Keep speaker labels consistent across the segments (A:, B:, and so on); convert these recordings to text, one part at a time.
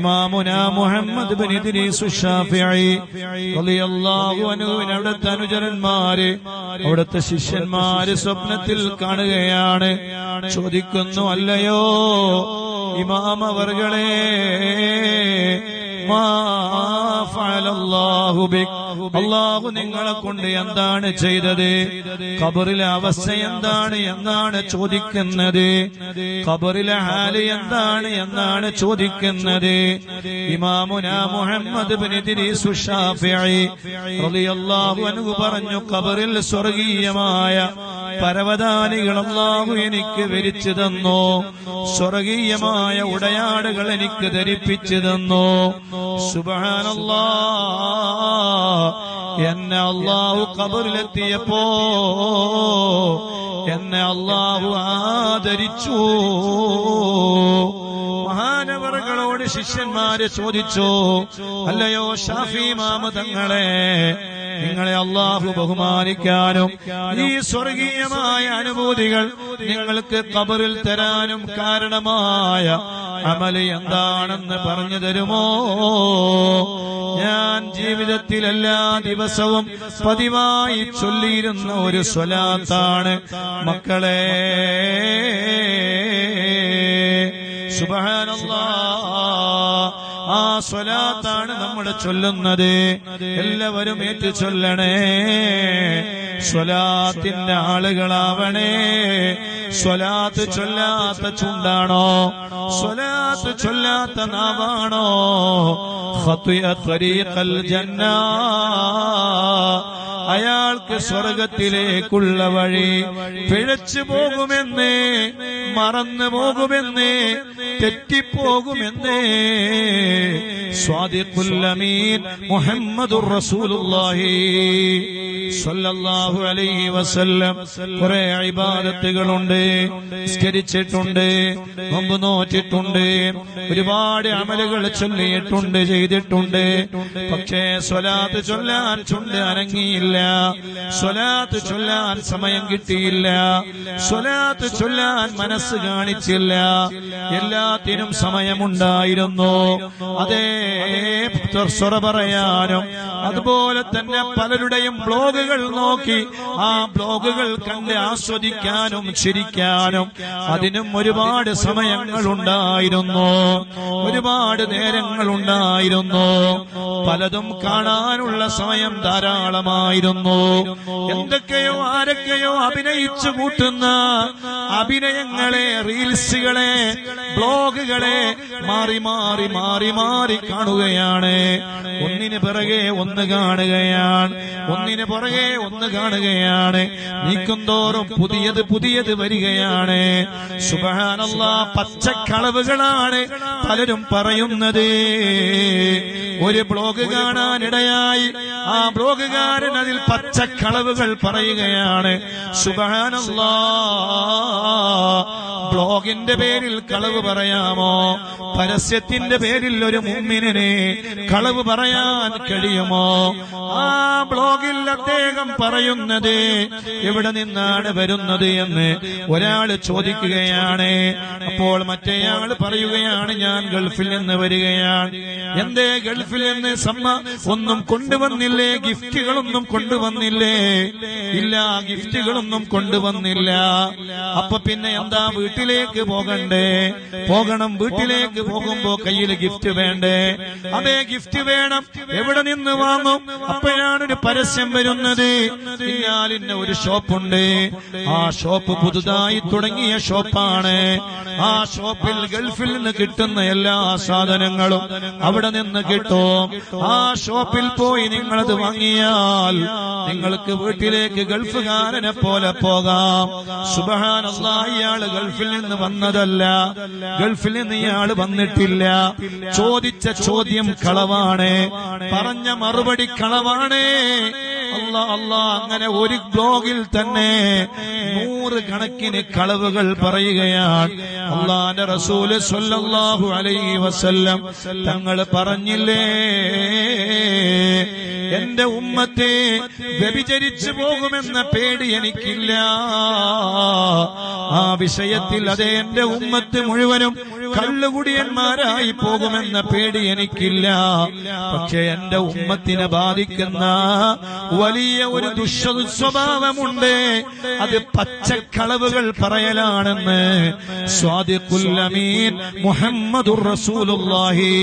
A: ഇമാമുന മുഹമ്മദ് ബിൻ ഇദ്രീസ് ഷാഫിഈ റളിയല്ലാഹു അൻഹു അവിടുത്തെ അനുചരന്മാര് അവിടുത്തെ ശിഷ്യന്മാര് സ്വപ്നത്തിൽ കാണുകയാണ്. ചോദിക്കുന്നു അല്ലയോ ഇമാം അള്ളാഹു നിങ്ങളെ കൊണ്ട് എന്താണ് ചെയ്തത്? ഖബറിലെ അവസ്ഥ എന്താണ് എന്നാണ് ചോദിക്കുന്നത്. ഖബറിലെ ഹാൽ എന്താണ് എന്നാണ് ചോദിക്കുന്നത്. ഇമാമുന മുഹമ്മദ് പറഞ്ഞു ഖബറിൽ സ്വർഗീയമായ പരവതാനികൾ അള്ളാഹു എനിക്ക് വിരിച്ചു തന്നു. സ്വർഗീയമായ ഉടയാടുകൾ എനിക്ക് ധരിപ്പിച്ചു തന്നു. സുബാനല്ലാ എന്നെ അള്ളാഹു കബറിലെത്തിയപ്പോ എന്നെ അള്ളാഹു ആദരിച്ചു. മഹാനവറുകളോട് ശിഷ്യന്മാരെ ചോദിച്ചു. അല്ലയോ ഷാഫി മാമതങ്ങളെ നിങ്ങളെ അള്ളാഹു ബഹുമാനിക്കാനും ഈ സ്വർഗീയമായ അനുഭൂതികൾ നിങ്ങൾക്ക് കബറിൽ തരാനും കാരണമായ അമൽ എന്താണെന്ന് പറഞ്ഞു തരുമോ? ഞാൻ ജീവിതത്തിൽ എല്ലാ ദിവസവും പതിവായി ചൊല്ലിയിരുന്ന ഒരു സ്വലാത്താണ്. മക്കളെ ആ സ്വലാത്താണ് നമ്മൾ ചൊല്ലുന്നത്. എല്ലാവരും ഏറ്റു ചൊല്ലണേ. സ്വലാത്തിന്റെ ആളുകളാവണേ. സ്വലാത്ത് ചൊല്ലാത്ത ചുണ്ടാണോ? സ്വലാത്ത് ചൊല്ലാത്ത നാവാണോ? ജന്ന. അയാൾക്ക് സ്വർഗത്തിലേക്കുള്ള വഴി പിഴച്ചു പോകുമെന്ന് മറന്നു പോകുമെന്നേ തെറ്റിപ്പോകുമെന്നേ. മുഹമ്മദുർ റസൂലുള്ളാഹി സ്വല്ലല്ലാഹു അലൈഹി വസല്ലം. കുറെ ഇബാദത്തുകളുണ്ട് സ്കരിച്ചിട്ടുണ്ട് നോമ്പ് നോറ്റിട്ടുണ്ട് ഒരുപാട് അമലുകൾ ചൊല്ലിയിട്ടുണ്ട് ചെയ്തിട്ടുണ്ട്. പക്ഷേ സ്വലാത്ത് ചൊല്ലാൻ ചുണ്ട് അനങ്ങിയില്ല. സ്വലാത്ത് ചൊല്ലാൻ സമയം കിട്ടിയില്ല. സ്വലാത്ത് ചൊല്ലാൻ മനസ്സ് കാണിച്ചില്ല. എല്ലാത്തിനും സമയമുണ്ടായിരുന്നു. അതേ സ്വറ പറയാനും അതുപോലെ തന്നെ പലരുടെയും ബ്ലോഗുകൾ നോക്കി ആ ബ്ലോഗുകൾ കണ്ട് ആസ്വദിക്കാനും ചിരിക്കാനും അതിനും ഒരുപാട് സമയങ്ങൾ ഉണ്ടായിരുന്നു ഒരുപാട് നേരങ്ങൾ ഉണ്ടായിരുന്നു പലതും കാണാനുള്ള സമയം ധാരാളമായിരുന്നു. എന്തൊക്കെയോ ആരൊക്കെയോ അഭിനയിച്ചു കൂട്ടുന്ന അഭിനയങ്ങളെ റീൽസുകളെ ബ്ലോഗുകളെ മാറി മാറി മാറി മാറി കാണുകയാണ്. ഒന്നിന് പിറകെ ഒന്ന് കാണുകയാണ്. ഒന്നിന് പുറകെ ഒന്ന് കാണുകയാണ്. നീക്കും തോറും പുതിയത് പുതിയത് വരികയാണ്. സുബഹാനല്ല പച്ചക്കളവുകളാണ് പലരും പറയുന്നത്. ഒരു ബ്ലോഗ് കാണാനിടയായി. ആ ബ്ലോഗുകാരൻ അതിൽ പച്ചക്കളവുകൾ പറയുകയാണ്. സുബഹാനല്ലാ. ബ്ലോഗിന്റെ പേരിൽ കളവ് പറയാമോ? പരസ്യത്തിന്റെ പേരിൽ ഒരു മുമ്മിനെ കളവ് പറയാൻ കഴിയുമോ? ആ ബ്ലോഗിൽ അദ്ദേഹം പറയുന്നത് എവിടെ നിന്നാണ് വരുന്നത് എന്ന് ഒരാൾ ചോദിക്കുകയാണ്. അപ്പോൾ മറ്റേയാൾ പറയുകയാണ് ഞാൻ ഗൾഫിൽ നിന്ന് വരികയാണ്. എന്തേ ഗൾഫിൽ നിന്ന്? സമ്മ ഒന്നും കൊണ്ടുവന്നില്ലേ? ഗിഫ്റ്റുകളൊന്നും കൊണ്ടുവന്നില്ലേ? ഇല്ല ഗിഫ്റ്റുകളൊന്നും കൊണ്ടുവന്നില്ല. അപ്പൊ പിന്നെ എന്താ വീട്ടിലേക്ക് പോകണ്ടേ? പോകണം വീട്ടിലേക്ക് പോകുമ്പോ കയ്യിൽ ഗിഫ്റ്റ് വേണ്ടേ? അതേ ഗിഫ്റ്റ് വേണം. എവിടെ നിന്ന് വാങ്ങും? അപ്പോഴാണ് ഒരു പരസ്യം വരുന്നത്. ഇന്നാലിന്ന ഒരു ഷോപ്പുണ്ട്. ആ ഷോപ്പ് പുതുതായി തുടങ്ങിയ ഷോപ്പാണ്. ആ ഷോപ്പിൽ ഗൾഫിൽ നിന്ന് കിട്ടുന്ന എല്ലാ സാധനങ്ങളും അവിടെ നിന്ന് കിട്ടും. ആ ഷോപ്പിൽ പോയി നിങ്ങളത് വാങ്ങിയാൽ നിങ്ങൾക്ക് വീട്ടിലേക്ക് ഗൾഫുകാരനെ പോലെ പോകാം. സുബഹാനല്ലാ ഇയാൾ ഗൾഫിൽ നിന്ന് വന്നതല്ല. ഗൾഫിൽ നിന്ന് ഇയാൾ വന്നിട്ടില്ല. ചോദിച്ച ചോദ്യം കളവാണ്. പറഞ്ഞ മറുപടി കളവാണ്. അങ്ങനെ ഒരു ബ്ലോഗിൽ തന്നെ നൂറ് കണക്കിന് കളവുകൾ പറയുകയാണ്. അള്ളാന്റെ റസൂൽ സൊല്ലാഹു അലൈ വസല്ലം തങ്ങൾ പറഞ്ഞില്ലേ? എന്റെ ഉമ്മത്തെ വ്യഭിചരിച്ചു പോകുമെന്ന പേടി എനിക്കില്ല. ആ വിഷയത്തിൽ അതെ എന്റെ ഉമ്മത്ത് മുഴുവനും കള്ളുകുടിയന്മാരായി പോകുമെന്ന പേടി എനിക്കില്ല. പക്ഷെ എന്റെ ഉമ്മത്തിനെ ബാധിക്കുന്ന വലിയ ഒരു ദുഷ്സ്വഭാവമുണ്ട് അത് പച്ചക്കളവുകൾ പറയലാണെന്ന് സ്വാദിഖുല്ലമീൻ മുഹമ്മദുർ റസൂലുള്ളാഹി.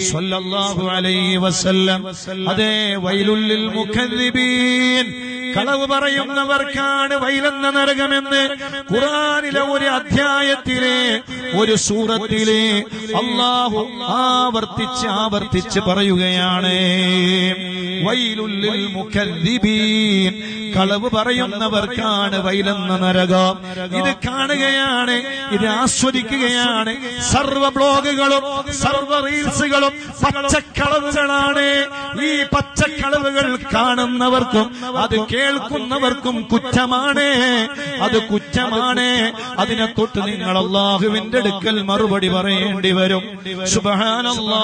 A: സ്വല്ലല്ലാഹു അലൈഹി വസല്ലം. അതേ വൈലുല്ലിൽ മുഖദ്ദിബീൻ. കളവ് പറയുന്നവർക്കാണ് വൈലെന്ന നരകമെന്ന് ഖുറാനിലെ ഒരു അധ്യായത്തിലെ ഒരു സൂറത്തിലെ അള്ളാഹു ആവർത്തിച്ച് ആവർത്തിച്ച് പറയുകയാണ്. വൈലുല്ലിൽ മുഖദ്ദിബീൻ. കളവ് പറയുന്നവർക്കാണ് വൈലെന്ന നരകം. ഇത് കാണുകയാണ് ഇത് ആസ്വദിക്കുകയാണ്. സർവ ബ്ലോഗുകളും സർവ റീൽസുകളും പച്ചക്കളവുകളാണ്. ഈ പച്ചക്കളവുകൾ കാണുന്നവർക്കും അത് കേൾക്കുന്നവർക്കും കുറ്റമാണ്. അത് കുറ്റമാണ്. അതിനെ തൊട്ട് നിങ്ങൾ അള്ളാഹുവിന്റെ അടുക്കൽ മറുപടി പറയേണ്ടി വരും. സുബഹാനല്ലാ.